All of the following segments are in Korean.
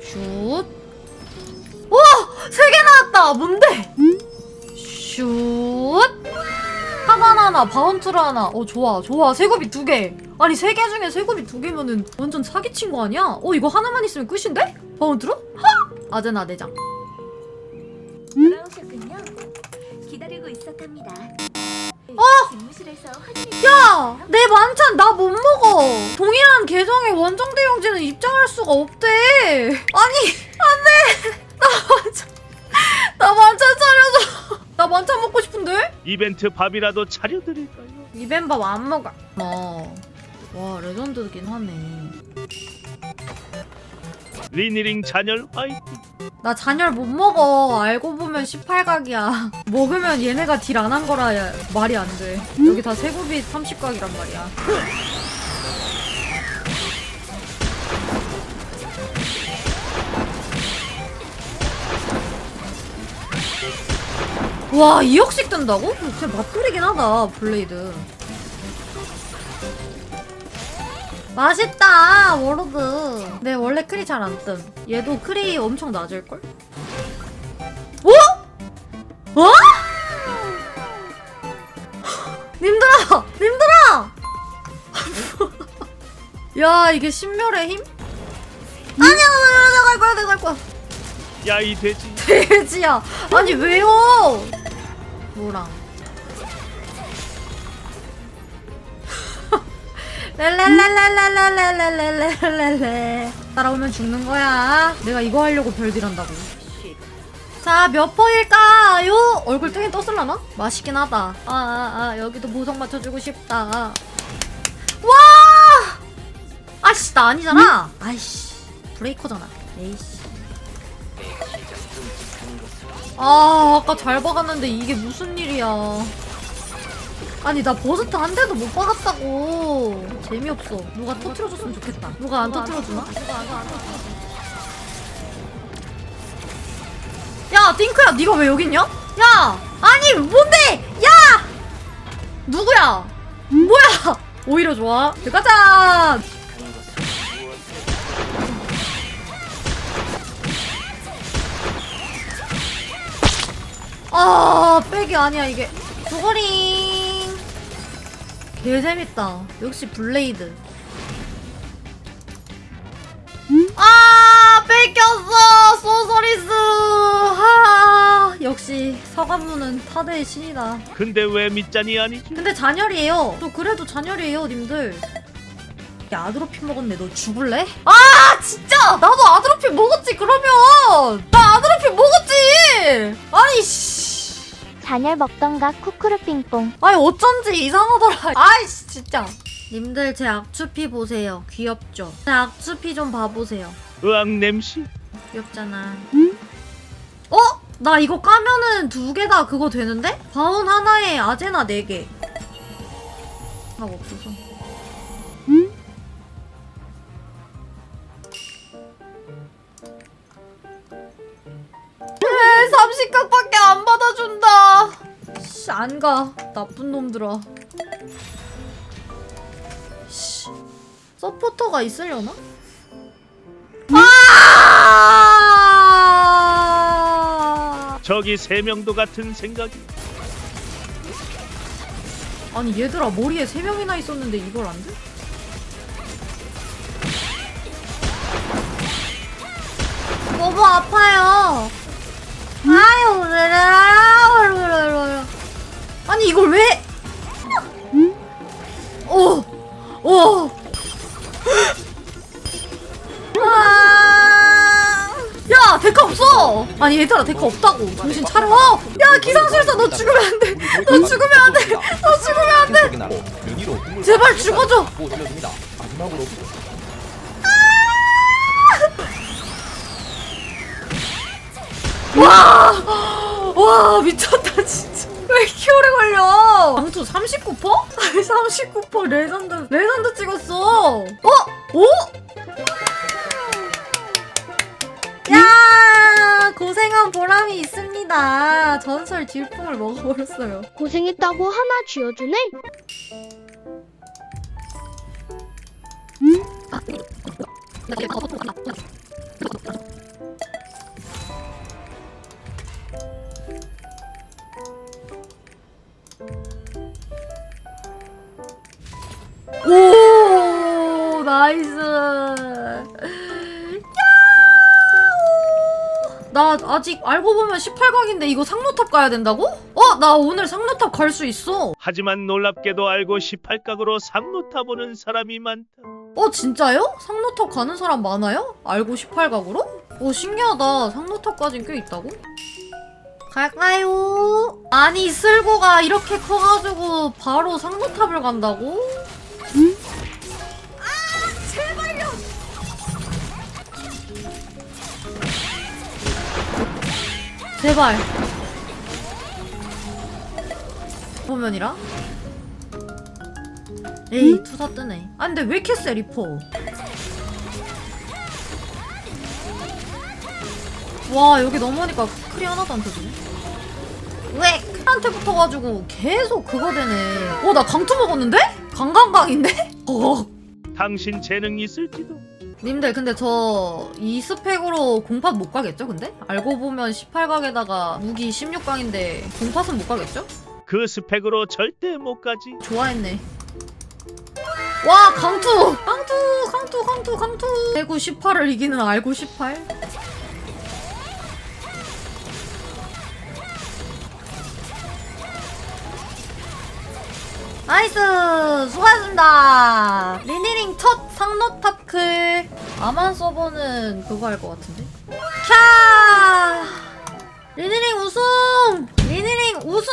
슛. 와! 세 개 나왔다! 뭔데? 슛. 하단 하나, 바운트를 하나. 어, 좋아, 좋아. 세곱이 두 개. 아니, 세 개 중에 세곱이 두 개면은 완전 사기친 거 아니야? 어, 이거 하나만 있으면 끝인데? 바운트로? 하! 아제나 내장. 돌아오셨군요. 기다리고 있었답니다. 어! 집무실에서 확인해 야! 내 만찬 나 못 먹어! 동일한 계정의 원정 대용지는 입장할 수가 없대! 아니, 안 돼! 나 만찬, 나 만찬 차려줘! 나 만찬 먹고 싶은데? 이벤트 밥이라도 차려드릴까요? 이벤밥 안 먹어. 어. 와, 레전드긴 하네. 리니링 잔열 화이팅 나 잔열 못 먹어. 알고 보면 18각이야. 먹으면 얘네가 딜 안 한 거라 야, 말이 안 돼. 여기 다 세굽이 30각이란 말이야. 와, 2억씩 뜬다고? 진짜 맛돌이긴 하다, 블레이드. 맛있다, 워로드. 네, 원래 크리 잘 안 뜸. 얘도 크리 엄청 낮을걸? 어? 어? 님들아! 님들아! 야, 이게 신멸의 힘? 아니야, 내가 갈 거야, 내가 갈 거야. 야이 돼지 돼지야. 아니, 왜요? 뭐랑. 렐렐렐렐렐렐렐렐렐렐렐 따라오면 죽는 거야. 내가 이거 하려고 별딜한다고. 자, 몇 퍼일까요? 얼굴 뜨긴 떴을라나? 맛있긴 하다. 아, 아, 아, 여기도 보석 맞춰주고 싶다. 와! 아씨, 나 아니잖아. 아이씨, 브레이커잖아. 에이씨. 아, 아까 잘 박았는데 이게 무슨 일이야. 아니, 나 버스트 한 대도 못 박았다고. 재미없어. 누가 터트려줬으면 좋겠다. 누가 안 터트려주나? 야, 띵크야, 네가 왜 여기 있냐? 야! 아니, 뭔데? 야! 누구야? 뭐야? 오히려 좋아. 가자! 아, 백이 아니야, 이게. 조거링. 개 재밌다. 역시 블레이드. 아, 뺏겼어! 소서리스! 하, 역시 서가무는 타대의 신이다. 근데 왜 밑잔이 아니지? 근데 잔열이에요. 저 그래도 잔열이에요, 님들. 야, 아드로핀 먹었네. 너 죽을래? 아, 진짜! 나도 아드로핀 먹었지, 그러면! 나 아드로핀 먹었지! 아니, 씨. 잔열 먹던가 쿠쿠르 빙뽕. 아니, 어쩐지 이상하더라. 아이씨, 진짜. 님들, 제 악추피 보세요. 귀엽죠? 제 악추피 좀 봐보세요. 으악 냄새 귀엽잖아. 어? 나 이거 까면은 두 개 다 그거 되는데? 바운 하나에 아제나 네 개. 하고 없어서. 안 가. 나쁜 놈들아. 씨. 서포터가 있으려나? 아! 저기 세 명도 같은 생각이 아니 얘들아 머리에 세 명이나 있었는데 이걸 안 돼? 너무 아파요. 아유, 으르르르르르르. 이걸 왜? 오, 오. 아. 야 데카 없어. 아니 얘들아 데카 없다고. 정신 차려. 야 기상술사 너 죽으면 안 돼. 너 죽으면 안 돼. 너 죽으면 안 돼. 제발 죽어줘. 마지막으로 와! 와, 미쳤다, 진짜. 왜 이렇게 오래 걸려? 방투 39%? 아니, 39% 레전드, 레전드 찍었어. 어? 오? 야, 고생한 보람이 있습니다. 전설 질풍을 먹어버렸어요. 고생했다고 하나 쥐어주네? 나 아직 알고 보면 18각인데 이거 상로탑 가야 된다고? 어? 나 오늘 상로탑 갈 수 있어 하지만 놀랍게도 알고 18각으로 상로 타 보는 사람이 많다. 어 진짜요? 상로탑 가는 사람 많아요? 알고 18각으로? 오 신기하다 상로탑까진 꽤 있다고? 갈까요? 아니 쓸고가 이렇게 커가지고 바로 상로탑을 간다고? 제발 보면이라? 에이 투사 뜨네 아 근데 왜 이렇게 세 리퍼 와 여기 넘어오니까 크리 하나도 안 터지네 왜 크한테 붙어가지고 계속 그거 되네 어나 강투 먹었는데? 강강강인데? 어 당신 재능 있을지도. 님들 근데 저 이 스펙으로 공팟 못 가겠죠 근데? 알고 보면 18각에다가 무기 16강인데 공팟은 못 가겠죠? 그 스펙으로 절대 못 가지. 좋아했네. 와 강투! 강투! 강투! 강투! 강투! 대구 18을 이기는 알고 18? 나이스! 수고하셨습니다! 리니링 첫 상노 탑클 아만 서버는 그거 할 것 같은데? 캬! 리니링 우승! 리니링 우승!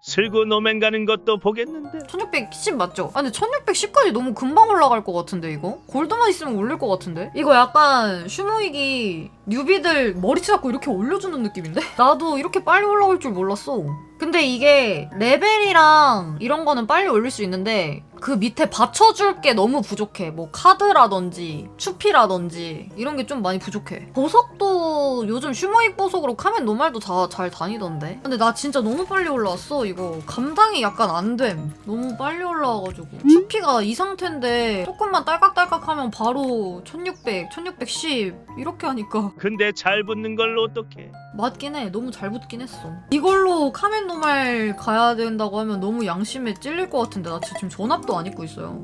슬고 노맹 가는 것도 보겠는데. 1610 맞죠? 아 근데 1610까지 너무 금방 올라갈 것 같은데 이거? 골드만 있으면 올릴 것 같은데? 이거 약간 슈모이기 뉴비들 머리 잡고 이렇게 올려주는 느낌인데? 나도 이렇게 빨리 올라올 줄 몰랐어 근데 이게 레벨이랑 이런 거는 빨리 올릴 수 있는데 그 밑에 받쳐줄 게 너무 부족해. 뭐 카드라든지 추피라든지 이런 게 좀 많이 부족해. 보석도 요즘 슈모익 보석으로 카멘 노말도 다 잘 다니던데. 근데 나 진짜 너무 빨리 올라왔어 이거. 감당이 약간 안 됨. 너무 빨리 올라와가지고. 추피가 이 상태인데 조금만 딸깍딸깍 하면 바로 1600, 1610 이렇게 하니까. 근데 잘 붙는 걸 어떻게? 맞긴 해. 너무 잘 붙긴 했어. 이걸로 카멘 노말 가야 된다고 하면 너무 양심에 찔릴 것 같은데. 나 지금 전 압도 안 입고 있어요.